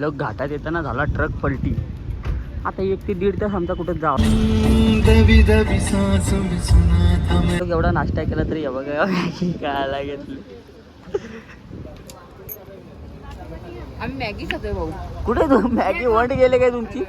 लोक घाटात येताना झाला ट्रक पलटी. आता एक ते दीड तास आमचा कुठं जावा एवढा नाश्ता केला तरी या बघा काय घेतली. आम्ही मॅगी खातोय भाऊ. कुठे तू? मॅगी वंट गेले काय तुमची?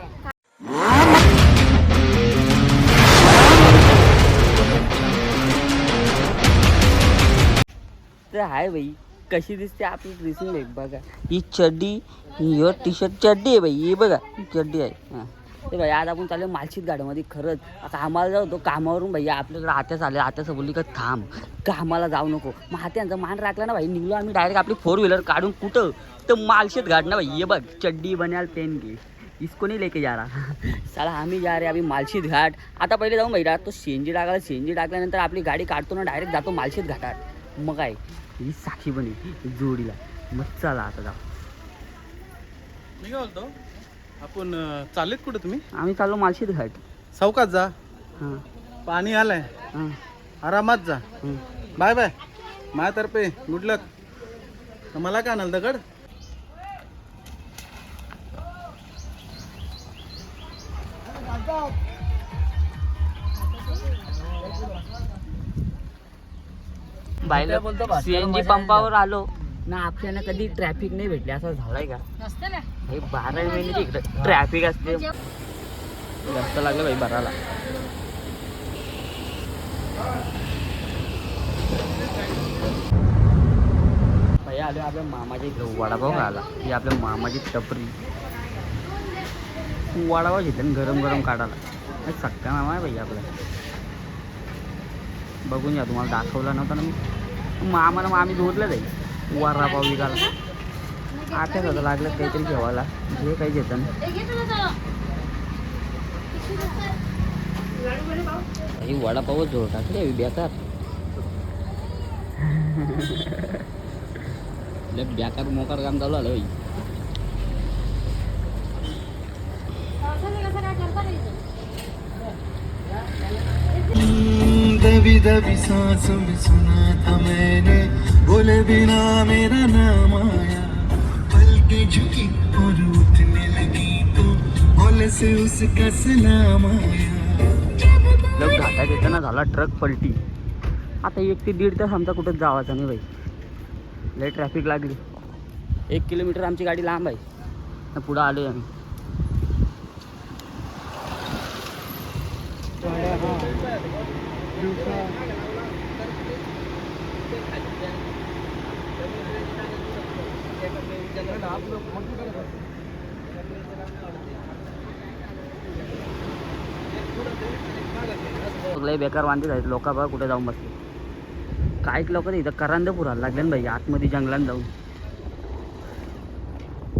ते आहे बाई. कशी दिसते आपली ड्रेसिंग एक बघा. ही चड्डी ही टी शर्ट चड्डी आहे बाई ही बघा ही चड्डी आहे. हां. ते भाई आज आपण चाललो मालशीत गाडीमध्ये खरंच. आता आम्हाला जाऊ तो कामावरून भैया आपल्याकडे आत्याच आले आत्याचं बोलली का थांब कामाला जाऊ नको. मग हात्यांचा मान राखला ना भाई निघलो आम्ही डायरेक्ट आपली फोर व्हीलर काढून कुठं? तर मालशीत घाट ना भाई ये बघ चड्डी बन्याल पेन घे. इसको नाही लेके जा रहा. चला आम्ही जा रे आम्ही मालशीत घाट. आता पहिले जाऊन भाई तो शेंजी टाकायला शेंजी टाकल्यानंतर आपली गाडी काढतो ना डायरेक्ट जातो मालशीत घाटात. मग काय ही साखी बनी जोडीला. मग चला आता जाऊ. मी काय बोलतो आपण चाललेत कुठे तुम्ही? आम्ही चाललो मालशीत घाट. चौकात जा. हां. पाणी आलंय. हां. आरामात जा. Bye bye. माझ्यातर्फे गुड लक मला काय आणाल दगड? बायला सीएनजी पंपावर आलो. ना आपल्याला कधी ट्रॅफिक नाही भेटले असं झालंय का? नसते ना. हे बारा इकडे ट्रॅफिक असते. जास्त लागलं भाई आलो आपल्या मामाच्या इकडे. वडापाव खायला. ही आपल्या मामाची टपरी. वडापाव घेते गरम गरम काढायला. हे सक्का मामा आहे भाई आपला बघून घ्या तुम्हाला दाखवला नव्हता ना मी. मग आम्ही धुतलं जाईल वडापाव विकायला आठच होतं लागलं काहीतरी ठेवायला जे काही घेतं ही वडापावच जोड टाकले बेकार. बेकार मोकार काम चालू आलं भाई दबी दबी सांस में सुना था मैंने। बोले बिना मेरा नाम आया। पलके झुकी और उठने लगी तो बोले से उसका सलाम आया। लोक घाटा घेताना झाला ट्रक पलटी। आता एक ते दीड तास आमचा कुठं जावाचा नाही भाई लय ट्रॅफिक लागली. एक किलोमीटर आमची गाडी लांब आहे. पुढं आलोय आम्ही. लय बेकार वांदे आहेत लोक बघा कुठे जाऊन बसले. काहीच लोक इथं करांद पुरायला लागले ना भाई आतमध्ये जंगलात जाऊन.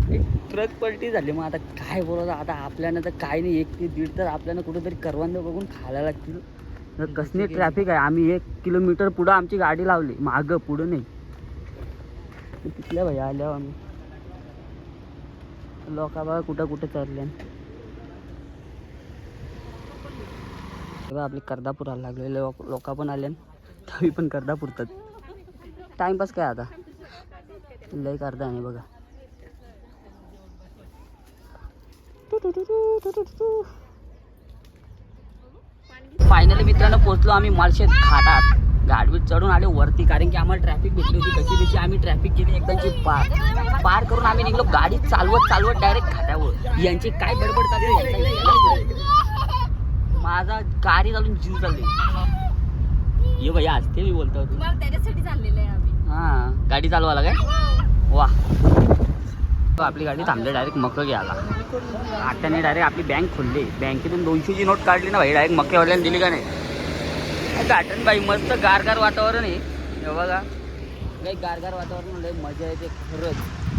एक ट्रक पलटी झाली. मग आता काय बोलायचं आता आपल्याला तर काय नाही. एक ते दीड तर आपल्याला कुठेतरी करवंद बघून खायला लागतील. कसली ट्रॅफिक आहे आम्ही एक किलोमीटर पुढं आमची गाडी लावली. मागं पुढं नाही. तिथल्या भाई आल्यावर आम्ही. लोक बघा कुठं कुठं चालले आपली कर्दापूर लागले लोक लोक पण आले तरी पण कर्दापूरतात टाइमपास काय आता? लय करदा आहे बघा. फायनली मित्रांनो पोहोचलो आम्ही माळशेत घाटात. गाडवीत चढून आले वरती कारण की आम्हाला ट्रॅफिक भेटली होती. कशी कशी आम्ही ट्रॅफिक केली एकदमची पार. पार करून आम्ही निघलो गाडी चालवत चालवत डायरेक्ट घाटावर. यांची काय बडबड चालली. माझा गाडी चालून जीव चालले. ये भैया असते मी बोलतो तुम्हाला त्याच्यासाठी चाललेलं आहे आम्ही. हा गाडी चालवायला काय? वा. तो आपली गाडी थांबली डायरेक्ट मक घ्यायला. आत्याने डायरेक्ट आपली बँक खोलली. बँकेतून दोनशेची नोट काढली ना भाई डायरेक्ट मक्केवाल्याने दिली का नाही? गार्डन बाई मस्त गारगार वातावरण आहे. बघा. काही गारगार वातावरण लय मजा येते खरंच.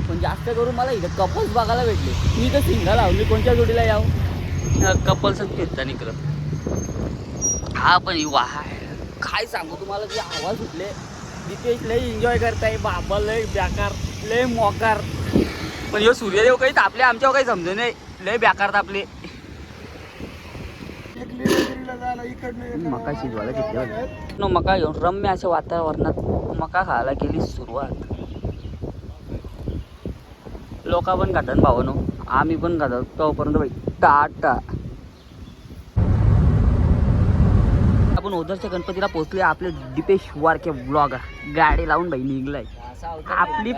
पण जास्त करून मला इथं कपल्स बघायला भेटले. मी तर सिंगल आहो मी कोणत्या जोडीला यावं? कपल्सच फिरता निकडं हा पण ही वाह काय सांगू तुम्हाला जे आवाज सुटले तिथे लय एन्जॉय करताय. बाबा लय बेकार लय मोकार. पण ह्यो सूर्यदेव काही तापले आमच्यावर काही समजे नाही. लय बेकार तापले मका शिजवायला घेतले न मका घेऊन रम्य अशा वातावरणात मका खायला गेली सुरुवात. लोक पण खातात भावानो. आम्ही पण खातात. तोपर्यंत भाई टाटा. आपण ओझरच्या गणपतीला पोहोचले आपले दिपेश वारके ब्लॉग गाडी लावून भाई निघलाय. आपली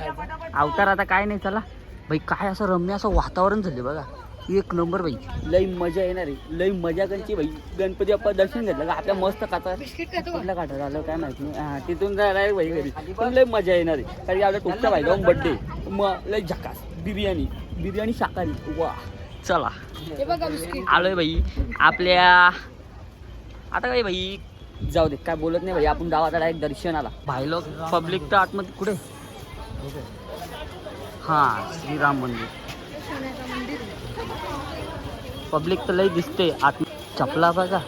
अवतार आता काय नाही चला. भाई काय असं रम्य असं वातावरण झाले बघा. एक नंबर भाई. लई मजा येणार आहे. लई मजा कंची भाई. गणपती बाप्पा दर्शन घेतलं का? आपल्या मस्त काचा कुठल्या काठात आलं काय माहिती नाही. हा तिथून जाणार भाई घरी. पण लई मजा येणार आहे. कारण की आपल्या टोकच्या भाई जाऊन बड्डे मग लई झकास. बिर्याणी. बिर्याणी शाकाहारी. वा. चला. हे बघा बिस्किट. आलोय भाई. आपल्या आता काय भाई? जाऊ दे. काय बोलत नाही भाई. आपण जाऊ आता डायरेक्ट दर्शनाला भाई लोक पब्लिक तर आतमध्ये कुठे? हा श्रीराम मंदिर. पब्लिक तर लई दिसते आत चपला बघा.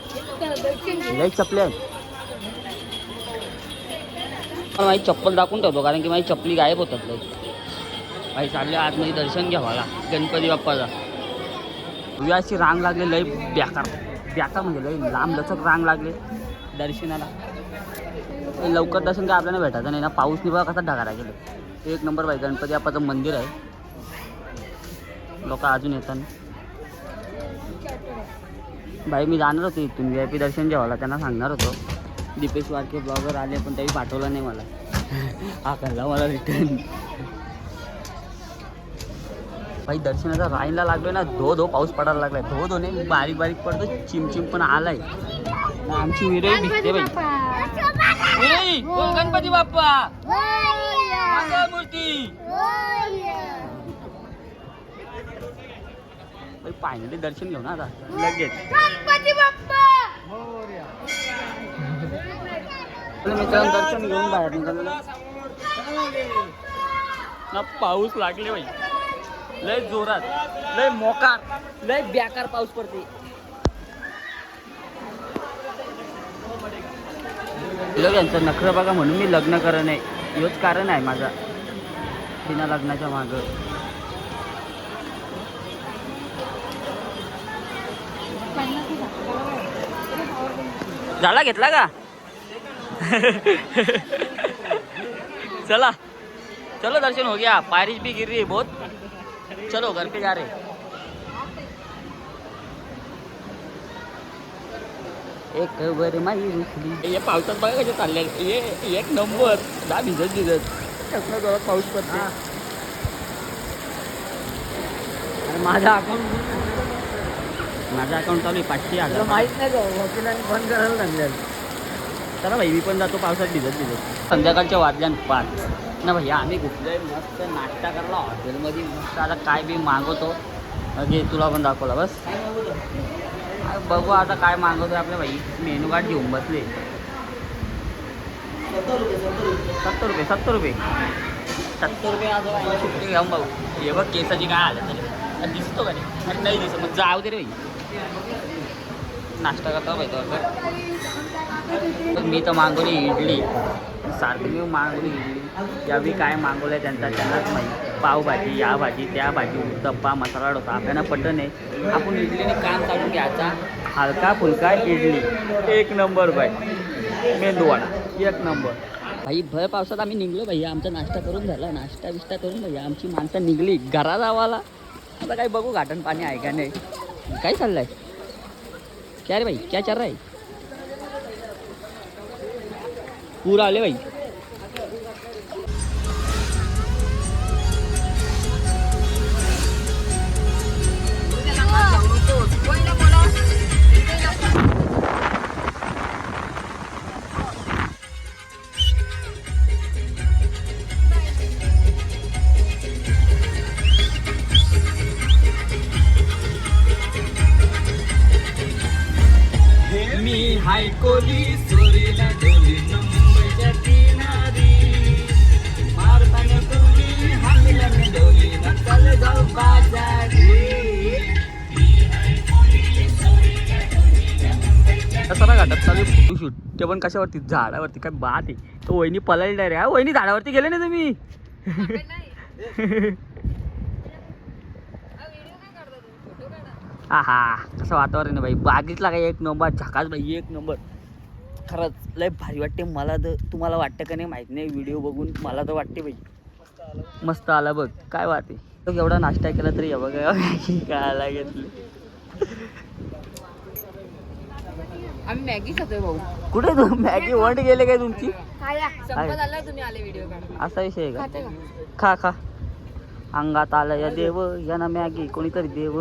लई चपले आहेत. माझी चप्पल दाखवून ठेवतो कारण की माझी चपली गायब होतात लई. भाई चालले आतमध्ये दर्शन घ्यावा गणपती बाप्पाचा तुझ्या अशी रांग लागली लई ब्याकार. ब्याका म्हणजे लई लांब लचक रांग लागले दर्शनाला. लवकर दर्शन काय आपल्याला भेटायचं नाही ना पाऊस निभा कसा ढगारा गेले एक नंबर भाई गणपती बाप्पाचं मंदिर आहे. लोक अजून येतात भाई मी जाणार होतो इथून. व्ही आय पी दर्शन जेवायला त्यांना सांगणार होतो. दीपेश वारके ब्लॉगर आले पण त्याही पाठवलं नाही मला. हा करला मला रिटर्न भाई दर्शनाचा राईनला लागलोय ना धो धो पाऊस पडायला लागलाय. धो धो नाही बारीक बारीक पडतो चिमचिम पण आलाय. आमची विरई भिजते बाई. गणपती बाप्पा. मूर्ती. फायनली दर्शन घेऊ ना आता लगेच मित्रांनो दर्शन घेऊन बाहेर पाऊस लागले बाई. लय जोरात. लय मोकार. लय बेकार पाऊस पडते. लोक यांचं नखरं बघा म्हणून मी लग्न करत नाही. हेच कारण आहे माझा. बिना लग्नाच्या माग. झाला घेतला का? चला. चलो दर्शन हो गया. बारिश भी गिर रही है बहुत. चलो घर पे जा रहे. एक वर माई रुसली हे पावसात बघा कसे चालले हे एक नंबर. दहा भिजत भिजत. कसला जोरात पाऊस पडते माझा अकाउंट माझा अकाउंट चालू आहे पाचशे हजार. माहीत नाही वकिलांनी फोन करायला सांगले चला भाई मी पण जातो पावसात भिजत भिजत. संध्याकाळच्या वाजल्यान पाच. ना भैया आम्ही कुठल्याही मस्त नाश्ता करला हॉटेलमध्ये. मस्त आता काय बी मागवतो. घे तुला पण दाखवला बस. बघू आता काय मागवतोय आपल्या भाई. मेनू कार्ड घेऊन बसले. सत्तर रुपये सत्तर रुपये. सत्तर रुपये आज सुट्टी घेऊन भाऊ हे बघ केसाची काय आलं तरी दिसतो का नाही? अरे नाही दिसत. मग जाऊ दे रे भाई. नाश्ता करता भाई तो मी तर मागवली इडली. सारखी मी मागवली इडली. यावी काय मागवलं त्यांचा त्यांनाच माहीत. पावभाजी या भाजी त्या भाजी उत्तप्पा मसाला डोसा. आपल्याला पटन आहे. आपण इडलीने काम काढून घ्यायचा. हलका फुलका इडली. एक नंबर बाय मेंदूवाडा. एक नंबर. भाई भर पावसात आम्ही निघलो भैया. आमचा नाश्ता करून झाला. नाश्ता बिष्टा करून भैया. आमची माणसं निघली घरा जावाला आता काय बघू घाटण पाणी आहे का नाही. काय चाललं आहे क्या रे भाई? क्या चाल रहा है पूर आले भाई. मी हाय कोली सोरीला डोली मुंबईच्या किनारी. मारताना कोली हांगल्याने डोली नकल जाऊ बाजारी. कसा घाटात चालू फोटोशूट ते पण कशावरती? झाडावरती काय बात आहे. तो वहिनी पलायला रे. हा वहिनी झाडावरती गेले ना तुम्ही? हा हा कसं वातावरण आहे बाई. बागेतला काय एक नंबर झकास बाई एक नंबर खरंच लय भारी वाटते. मला तर तुम्हाला वाटतं का नाही माहीत नाही. व्हिडिओ बघून मला तर वाटते बाई. मस्त आला बघ. काय वाटते? तो एवढा नाश्ता केला तरी हे बघा मॅगी खायला घेतली. आम्ही मॅगी खातोय भाऊ. कुठे तू? मॅगी वंड गेले काय तुमची? असा विषय आहे का? खाते का खा खा. अंगात आलं या देव यांना मॅगी. कोणीतरी देव.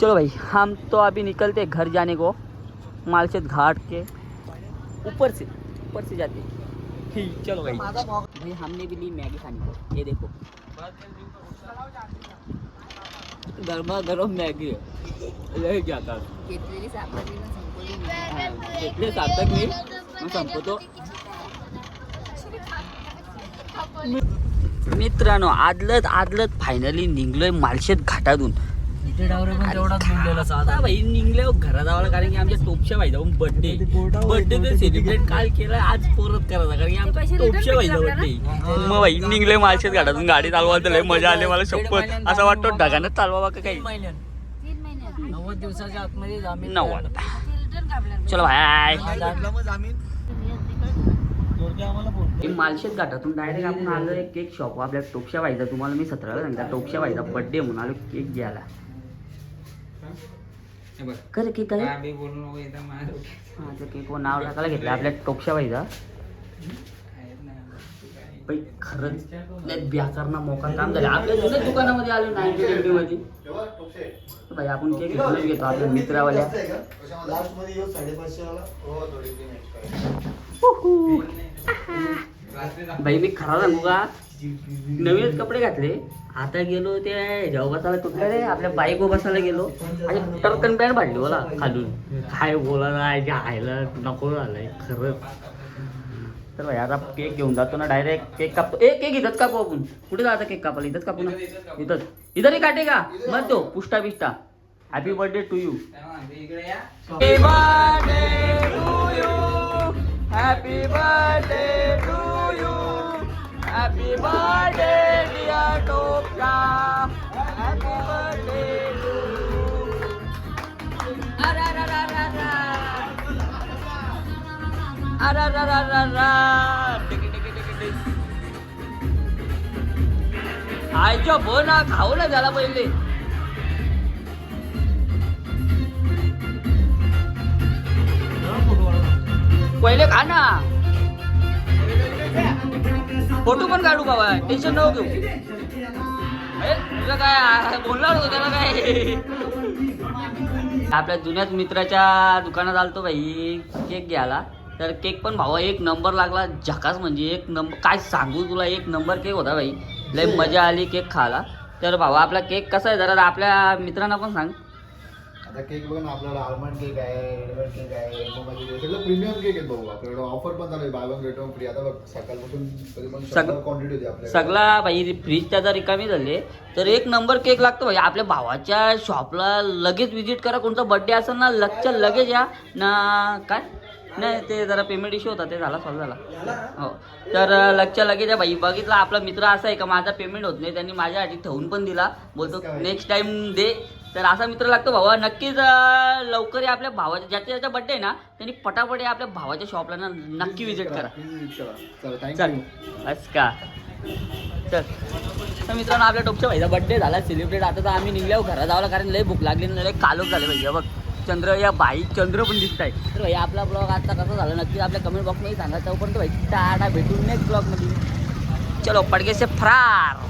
चलो भाई हम तो अभी निकलते घर जाने को। मालशेत घाट के ऊपर से ऊपर से जाते ही, चलो भाई। भाई हमने भी ली मैगी खाने को ये देखो। गरमा गरम मैगी। है लय जाता घेतलेली सापडली ना संपवली नाही. घेतले सार्थक मी मग संपवतो मित्रांनो आदलत आदलत फायनली निघलोय मालशेत घाटातून. आता भाई निघल्यावर घरात जावं लागलं, कारण की आमच्या टोपच्या भाई जाऊन बर्थडे बर्थडे तर सेलिब्रेट काल केला आज परत करायचा कारण की आमच्या टोपच्या बर्थडे मग भाई निघले मालशेत घाटातून गाडी चालवायला तर लय मजा आली मला शपथ. असं वाटतं ढगानं चालवा का काही. नव्वद दिवसाच्या आतमध्ये जामीन नव्वद. चलो भाई मालशेत घाटातून डायरेक्ट आपण आलो एक केक शॉप आपल्या टोपशा व्हायचा तुम्हाला मी सतराला सांगता टोपशा व्हायचा बर्थडे म्हणून आलो केक घ्यायला. कर केक आहे हा त्या केकवर नाव टाकायला घेतलं आपल्या टोपशा व्हायचा बाई खरंच लय बेकारना मोका काम झालं आपल्या जुन्या दुकानामध्ये आलो नाईन्टी ट्वेंटी मध्ये भाई आपण केक घेऊनच घेतो आपल्या मित्रावाल्या. भाई मी खरा सांगू का? नवीनच कपडे घातले. आता गेलो ते जेव्हा बसायला कुठलं रे आपल्या बाईक बसायला गेलो. आणि टर्कन पॅन्ट भाडली हो बोला खालून. काय बोला नाही घ्यायला नको झालंय खरंच तर भाई आता केक घेऊन जातो ना डायरेक्ट केक कापतो ए केक इथंच कापू आपण. कुठे जाता केक कापायला? इथंच कापू ना? इथंच. इथं नाही काटे का? मग तो पुष्टा बिष्टा. Happy birthday to you happy birthday Happy birthday, dear Topra. Happy birthday to you. Ara ra ra ra ra. Ara ra ra ra ra. আইজো বোনা খাও না জ্বালা বললে কইলে খা না फोटो पण काढू बाबा टेन्शन नको घेऊ. काय बोलणार होतो त्याला काय? आपल्या जुन्याच मित्राच्या दुकानात आलतो भाई केक घ्यायला. तर केक पण भावा एक नंबर लागला झकास म्हणजे एक नंबर काय सांगू तुला एक नंबर केक होता भाई लय मजा आली केक खायला. तर भावा आपला केक कसा आहे जरा आपल्या मित्रांना पण सांग. आता केक बघा ना आपल्याला आल्मंड केक आहे रेडमेड केक आहे मोमाची केक आहे. सगळं प्रीमियम केक आहेत भाऊ. आपल्याकडे ऑफर पण चालू आहे buy one get one free आता बघ सकाळपासून तरी पण सग- क्वांटिटी होती आपल्याकडे. सगळा भाई फ्रीज त्याचा रिकामी झाले तर एक नंबर केक लागतो भाई. आपल्या भावाच्या शॉपला लगेच विजिट करा. कोणता बर्थडे असेल ना लगच्या लगेच या. ना काय? नाही ते जरा पेमेंट इश्यू होता ते झाला सॉल्व झाला. हो. तर लगच्या लगेच या भाई. बघितला आपला मित्र असा आहे का माझा पेमेंट होत नाही. त्यांनी माझ्यासाठी ठेवून पण दिला. बोलतो नेक्स्ट टाइम दे. तर असा मित्र लागतो भावा. नक्कीच लवकर या आपल्या भावाच्या ज्याच्या ज्याचा बर्थडे आहे ना त्यांनी पटापट या आपल्या भावाच्या शॉपला ना नक्की विजिट करा. चला बस का चल तर मित्रांनो आपल्या टोपच्या भाईचा बर्थडे झाला सेलिब्रेट आता तर आम्ही निघल्यावर घरात जावं कारण लय भूक लागली ना लय कालोख झाले भैया. बघ चंद्र या बाई चंद्र पण दिसत आहे. तर भाई आपला ब्लॉग आता कसा झाला? नक्की आपल्या कमेंट बॉक्समध्ये सांगा. तोपर्यंत भाई टाटा भेटून नेक्स्ट ब्लॉगमध्ये चलो पडके से फरार.